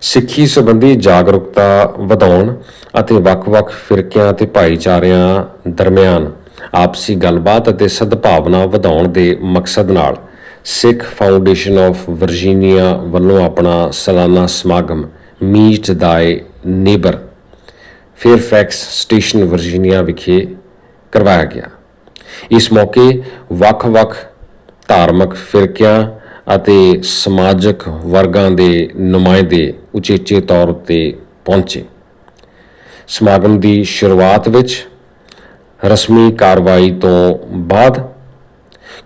ਸਿੱਖੀ ਸੰਬੰਧੀ ਜਾਗਰੂਕਤਾ ਵਧਾਉਣ ਅਤੇ ਵੱਖ-ਵੱਖ ਫਿਰਕਿਆਂ ਅਤੇ ਭਾਈਚਾਰਿਆਂ ਦਰਮਿਆਨ ਆਪਸੀ ਗੱਲਬਾਤ ਅਤੇ ਸਦਭਾਵਨਾ ਵਧਾਉਣ ਦੇ ਮਕਸਦ ਨਾਲ ਸਿੱਖ ਫਾਊਂਡੇਸ਼ਨ ਆਫ ਵਰਜੀਨੀਆ ਵੱਲੋਂ ਆਪਣਾ ਸਾਲਾਨਾ ਸਮਾਗਮ meet the neighbour Fairfax Station Virginia ਵਿਖੇ ਕਰਵਾਇਆ ਗਿਆ। ਇਸ ਮੌਕੇ ਵੱਖ-ਵੱਖ ਧਾਰਮਿਕ ਫਿਰਕਿਆਂ ਅਤੇ ਸਮਾਜਿਕ ਵਰਗਾਂ ਦੇ ਨੁਮਾਇੰਦੇ ਉਚੇਚੇ ਤੌਰ ਤੇ ਪਹੁੰਚੇ। ਸਮਾਗਮ ਦੀ ਸ਼ੁਰੂਆਤ ਵਿੱਚ ਰਸਮੀ ਕਾਰਵਾਈ ਤੋਂ ਬਾਅਦ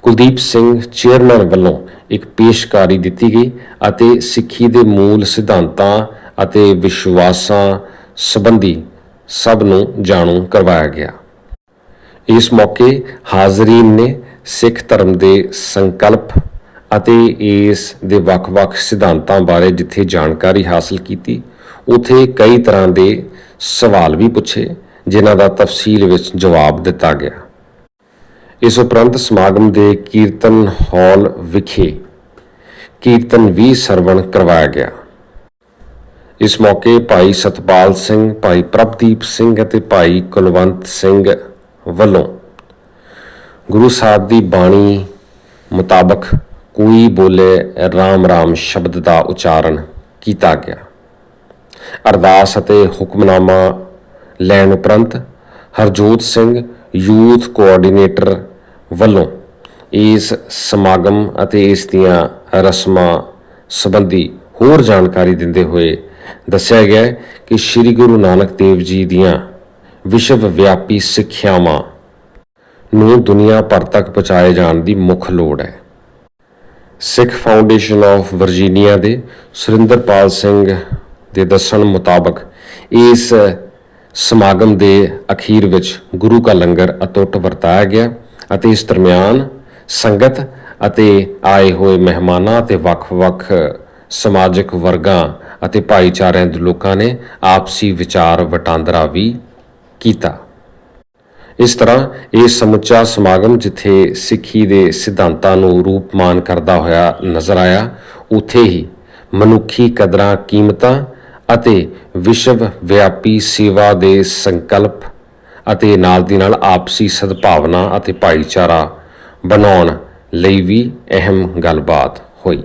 ਕੁਲਦੀਪ ਸਿੰਘ ਚੇਅਰਮੈਨ ਵੱਲੋਂ ਇੱਕ ਪੇਸ਼ਕਾਰੀ ਦਿੱਤੀ ਗਈ ਅਤੇ ਸਿੱਖੀ ਦੇ ਮੂਲ ਸਿਧਾਂਤਾਂ ਅਤੇ ਵਿਸ਼ਵਾਸਾਂ ਸੰਬੰਧੀ ਸਭ ਨੂੰ ਜਾਣੂ ਕਰਵਾਇਆ ਗਿਆ। ਇਸ ਮੌਕੇ ਹਾਜ਼ਰੀਨ ਨੇ ਸਿੱਖ ਧਰਮ ਦੇ ਸੰਕਲਪ ਅਤੇ ਇਸ ਦੇ ਵੱਖ-ਵੱਖ ਸਿਧਾਂਤਾਂ ਬਾਰੇ ਜਿੱਥੇ ਜਾਣਕਾਰੀ ਹਾਸਲ ਕੀਤੀ, ਉਥੇ ਕਈ ਤਰ੍ਹਾਂ ਦੇ ਸਵਾਲ ਵੀ ਪੁੱਛੇ, ਜਿਨ੍ਹਾਂ ਦਾ ਤਫਸੀਲ ਵਿੱਚ ਜਵਾਬ ਦਿੱਤਾ ਗਿਆ। ਇਸ ਉਪਰੰਤ ਸਮਾਗਮ ਦੇ ਕੀਰਤਨ ਹਾਲ ਵਿਖੇ ਕੀਰਤਨ ਵੀ ਸਰਵਣ ਕਰਵਾਇਆ ਗਿਆ। ਇਸ ਮੌਕੇ ਭਾਈ ਸਤਪਾਲ ਸਿੰਘ, ਭਾਈ ਪ੍ਰਭਦੀਪ ਸਿੰਘ ਅਤੇ ਭਾਈ ਕੁਲਵੰਤ ਸਿੰਘ ਵੱਲੋਂ ਗੁਰੂ ਸਾਹਿਬ ਦੀ ਬਾਣੀ ਮੁਤਾਬਕ ਕੋਈ ਬੋਲੇ RAM RAM ਸ਼ਬਦ ਦਾ ਉਚਾਰਨ ਕੀਤਾ ਗਿਆ। ਅਰਦਾਸ ਅਤੇ ਹੁਕਮਨਾਮਾ ਲੈਣ ਉਪਰੰਤ ਹਰਜੋਤ ਸਿੰਘ, ਯੂਥ ਕੋਆਰਡੀਨੇਟਰ ਵੱਲੋਂ ਇਸ ਸਮਾਗਮ ਅਤੇ ਇਸ ਦੀਆਂ ਰਸਮਾਂ ਸੰਬੰਧੀ ਹੋਰ ਜਾਣਕਾਰੀ ਦਿੰਦੇ ਹੋਏ ਦੱਸਿਆ ਗਿਆ ਕਿ ਸ੍ਰੀ ਗੁਰੂ ਨਾਨਕ ਦੇਵ ਜੀ ਦੀਆਂ ਵਿਸ਼ਵ ਵਿਆਪੀ ਸਿੱਖਿਆਵਾਂ ਨੂੰ ਦੁਨੀਆ ਭਰ ਤੱਕ ਪਹੁੰਚਾਏ ਜਾਣ ਦੀ ਮੁੱਖ ਲੋੜ ਹੈ। ਸਿੱਖ ਫਾਊਂਡੇਸ਼ਨ ਆਫ ਵਰਜੀਨੀਆ ਦੇ ਸੁਰਿੰਦਰਪਾਲ ਸਿੰਘ ਦੇ ਦੱਸਣ ਮੁਤਾਬਕ ਇਸ ਸਮਾਗਮ ਦੇ ਅਖੀਰ ਵਿੱਚ ਗੁਰੂ ਕਾ ਲੰਗਰ ਅਟੁੱਟ ਵਰਤਾਇਆ ਗਿਆ ਅਤੇ ਇਸ ਦਰਮਿਆਨ ਸੰਗਤ ਅਤੇ ਆਏ ਹੋਏ ਮਹਿਮਾਨਾਂ ਅਤੇ ਵੱਖ-ਵੱਖ ਸਮਾਜਿਕ ਵਰਗਾਂ ਅਤੇ ਭਾਈਚਾਰਿਆਂ ਦੇ ਲੋਕਾਂ ਨੇ ਆਪਸੀ ਵਿਚਾਰ ਵਟਾਂਦਰਾ ਵੀ ਕੀਤਾ। ਇਸ ਤਰ੍ਹਾਂ ਇਹ ਸਮੁੱਚਾ ਸਮਾਗਮ ਜਿੱਥੇ ਸਿੱਖੀ ਦੇ ਸਿਧਾਂਤਾਂ ਨੂੰ ਰੂਪਮਾਨ ਕਰਦਾ ਹੋਇਆ ਨਜ਼ਰ ਆਇਆ, ਉਥੇ ਹੀ ਮਨੁੱਖੀ ਕਦਰਾਂ, ਕੀਮਤਾਂ ਅਤੇ ਵਿਸ਼ਵ ਵਿਆਪੀ ਸੇਵਾ ਦੇ ਸੰਕਲਪ ਅਤੇ ਨਾਲ ਦੀ ਨਾਲ ਆਪਸੀ ਸਦਭਾਵਨਾ ਅਤੇ ਭਾਈਚਾਰਾ ਬਣਾਉਣ ਲਈ ਵੀ ਅਹਿਮ ਗੱਲਬਾਤ ਹੋਈ।